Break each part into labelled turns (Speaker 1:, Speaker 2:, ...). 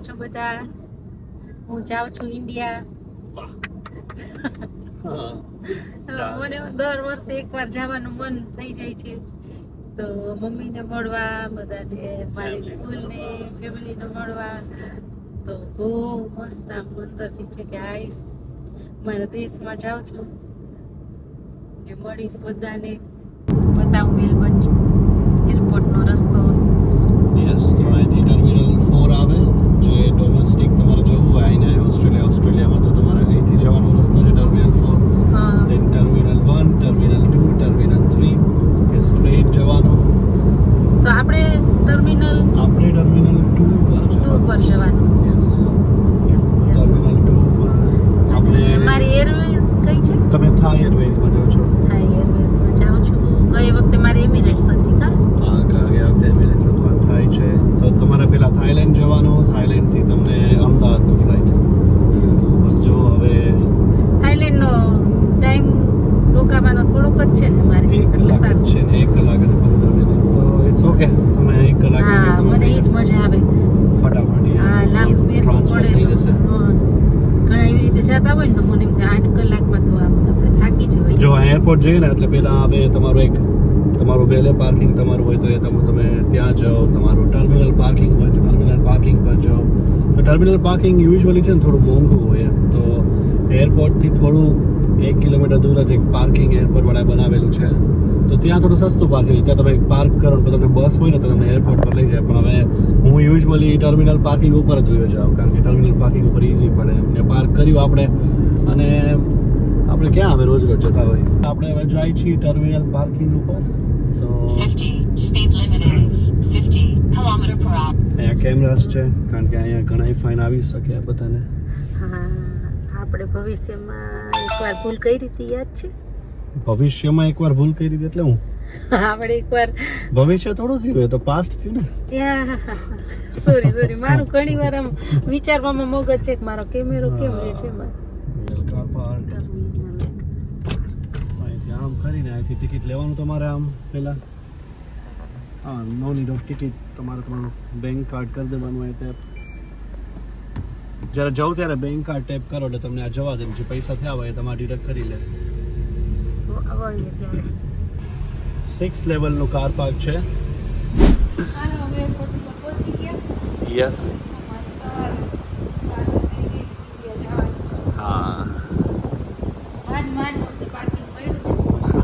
Speaker 1: છો બધા? હું જાઉં છું ઇન્ડિયા
Speaker 2: ચાલ.
Speaker 1: મને દર વર્ષે એકવાર જવાનું મન થઈ જાય છે. તો મમ્મીને મળવા બધાને મારી. સ્કૂલને ફેમિલીને મળવા. તો બહુ મસ્ત આમ અંદરથી છે કે આવીશ. મારા દેશમાં જાઉં છું. ને મળીશ બધાને. બતાવું મેલબંચ એરપોર્ટનો રસ્તો
Speaker 2: યસ તો અહીંથી ટર્મિનલ ફોર આવે જે ડોમેસ્ટિક તમારે જવું હોય અહીંને ઓસ્ટ્રેલિયા ઓસ્ટ્રેલિયામાં તો તમારે અહીંથી જવાનો રસ્તો છે ટર્મિનલ ફોર
Speaker 1: હા
Speaker 2: then terminal one terminal two terminal three એ સ્ટ્રેટ જવાનું
Speaker 1: તો આપણે ટર્મિનલ
Speaker 2: આપણે ટર્મિનલ ટુ પર
Speaker 1: ટુ
Speaker 2: જવાનું
Speaker 1: પર જવાનું
Speaker 2: yes
Speaker 1: yes yes
Speaker 2: terminal two પર
Speaker 1: અને
Speaker 2: આપણે
Speaker 1: મારી એરવેઝ કઈ છે
Speaker 2: તમે થાઈ એરવેઝમાં જાઓ છો
Speaker 1: થાઈ એરવેઝમાં જાઉં છું ગઈ વખતે મારી એમિરેટ્સ હતી કા
Speaker 2: હા કાગે આવતે મિનિટ અથવા થાય છે તો તમારે પેલા થાઈલેન્ડ જવાનું થાઈલેન્ડથી તમને અમદાવાદનું ફ્લાઇટ તો બસ જો હવે
Speaker 1: થાઈલેન્ડનો ટાઈમ રોકાવાનો થોડોક જ છે ને મારે
Speaker 2: એક
Speaker 1: એટલે
Speaker 2: કલાક
Speaker 1: સારું
Speaker 2: જ છે ને એક કલાક અને પંદર મિનિટ તો ઇટ્સ ઓકે તમે એક કલાક
Speaker 1: હા મને એ જ મજા આવે
Speaker 2: ફટાફટ
Speaker 1: હા લાંબુ બેસવું
Speaker 2: ટ્રાન્સફર
Speaker 1: પડે
Speaker 2: થઈ
Speaker 1: તો
Speaker 2: જશે
Speaker 1: હા. ઘણા એવી રીતે જતા હોય ને તો મને એમ થાય આઠ કલાકમાં તો આમ આપણે થાકી જવાય
Speaker 2: જો આ એરપોર્ટ જઈએ ને એટલે પહેલાં આવે તમારું એક, તમારું વેલે પાર્કિંગ તમારું હોય તો એ તમે તમે ત્યાં જાઓ, તમારું ટર્મિનલ પાર્કિંગ હોય તો ટર્મિનલ પાર્કિંગ પર જાઓ. તો ટર્મિનલ પાર્કિંગ યુઝ્યુઅલી છે ને થોડું મોંઘું હોય તો એરપોર્ટથી થોડું એક કિલોમીટર દૂર જ એક પાર્કિંગ એરપોર્ટ વાળા બનાવેલું છે. તો ત્યાં થોડું સસ્તું પાર્કિંગ ત્યાં તમે પાર્ક કરો ને તમને બસ હોય ને તો તમને એરપોર્ટ પર લઈ જાય. પણ હવે હું યુઝ્યુઅલી ટર્મિનલ પાર્કિંગ ઉપર જ વયો જાઉં. કારણ કે ટર્મિનલ પાર્કિંગ ઉપર ઇઝી પડે. એમને પાર્ક કર્યું આપણે. અને આપણે ક્યાં હવે રોજ રોજ જતા હોય આપણે હવે જાય છીએ ટર્મિનલ પાર્કિંગ ઉપર તો
Speaker 3: 50, speed limit is 50 kilometer per hour.
Speaker 2: અહીંયા કેમેરાસ છે કારણ કે અહીંયા ઘણા ફાઇન આવી શકે બધાને.
Speaker 1: હા આપણે ભવિષ્યમાં એકવાર ભૂલ કઈ રીતે યાદ છે?
Speaker 2: ભવિષ્યમાં એકવાર ભૂલ કરી હતી એટલે હું?
Speaker 1: આપણે એકવાર
Speaker 2: ભવિષ્ય થોડું થયું હોય તો પાસ્ટ થયું ને?
Speaker 1: સોરી સોરી મારું ઘણી વાર આમ વિચારવામાં મગજ છે કે મારો કેમેરો કેમ રહે છે એમાં
Speaker 2: કાર પાર્ક અહીંથી આમ કરીને અહીંથી ટિકિટ લેવાનું તમારે આમ પહેલાં? હા નો નીડ ઓફ ટિકિટ તમારે તમારું બેંક કાર્ડ કરી દેવાનું હોય ટેપ જ્યારે જાઉં ત્યારે બેંક કાર્ડ ટેપ કરો એટલે તમને આ જવા દે જે પૈસા થયા હોય એ તમારે ડિડક્ટ કરી લે. સિક્સ લેવલનું કાર પાર્ક છે યસ
Speaker 1: અમારે સવારે પાછું થઈ ગઈ ઇન્ડિયા જવાનું.
Speaker 2: હા
Speaker 1: માંડ માંડ વખતે પાર્કિંગ મળ્યું છે પૈસા મેં કઈ હેરાન થાય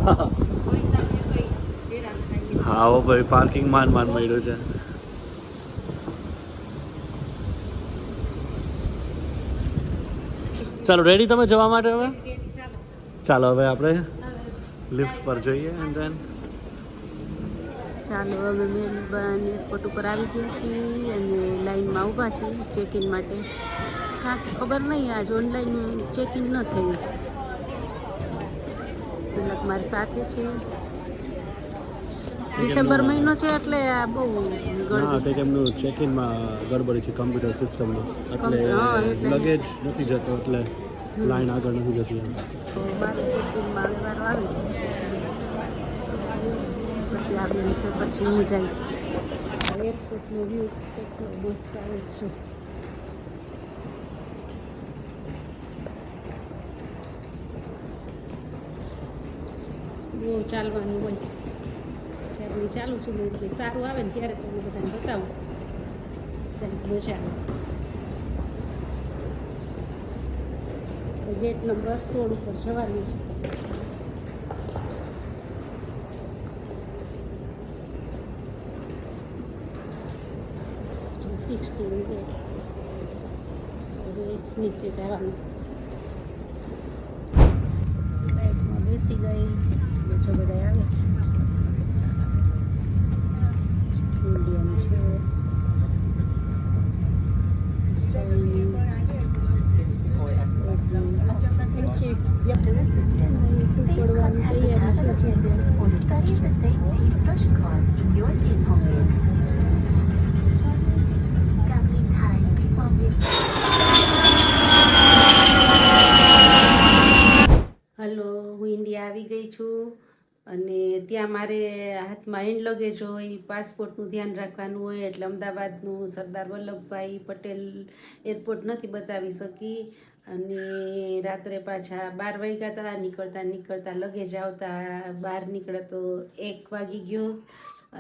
Speaker 2: હા હો ભાઈ પાર્કિંગ માન માન મળ્યું છે. ચાલો રેડી તમે જવા માટે હવે?
Speaker 1: ચાલો,
Speaker 2: હવે આપણે લિફ્ટ પર જઈએ એન્ડ ધેન
Speaker 1: ચાલો અમે મેલબર્ન એરપોર્ટ ઉપર આવી ગયા છીએ અને લાઈનમાં ઊભા છીએ ચેક ઇન માટે. કાંઈ ખબર નહીં, આજ ઓનલાઈન ચેક ઇન ન થયું. તિલક મારી સાથે છે. ડિસેમ્બર મહિનો છે એટલે આ બહુ
Speaker 2: હા કંઈક એમનું ચેક ઇનમાં ગડબડી છે કમ્પ્યુટર સિસ્ટમમાં એટલે
Speaker 1: એટલે-
Speaker 2: લગેજ નથી જતો એટલે લાઈન આગળ નથી જતી એમ.
Speaker 1: તો મારું ચેક ઇનમાં હવે આવે છે. પછી આવ્યું છે પછી હું જઈશ. એરપોર્ટનો વ્યૂ કેટલો મસ્ત આવે છે. બહુ ચાલવાનું હોય. ત્યારની ચાલુ છું, મેં કંઈ સારું આવે ને ત્યારે તમને બધાને બતાવું. ત્યારે મજા ગેટ નંબર સોળ ઉપર જવાની છે. સિક્સટીન ગેટ હવે નીચે જવાનું. બેસી ગઈ. બીજો બધા આવે છે ઇન્ડિયન છે ચાઇનીઝ Thank you. Yep. પડવાની તૈયારી છે
Speaker 3: Or study the same team's push card in your seat pocket. Gambling time before
Speaker 1: hello હું ઇન્ડિયા આવી ગઈ છું અને ત્યાં મારે હાથમાં હેન્ડ લગેજ હોય, પાસપોર્ટનું ધ્યાન રાખવાનું હોય, એટલે અમદાવાદનું સરદાર વલ્લભભાઈ પટેલ એરપોર્ટ નથી બતાવી શકી. અને રાત્રે પાછા બાર વાગ્યા હતા, નીકળતા નીકળતા લગેજ આવતા, બહાર નીકળે તો એક વાગી ગયો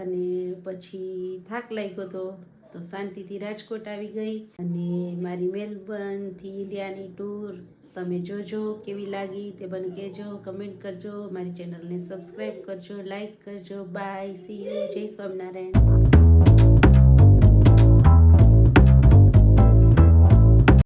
Speaker 1: અને પછી થાક લાગ્યો હતો તો શાંતિથી રાજકોટ આવી ગઈ. અને મારી મેલબર્નથી ઇન્ડિયાની ટૂર તમે જોજો, કેવી લાગી તે મને કહેજો કમેન્ટ કરજો, મારી ચેનલને સબસ્ક્રાઈબ કરજો લાઈક કરજો. બાય સી યુ જય સ્વામિનારાયણ.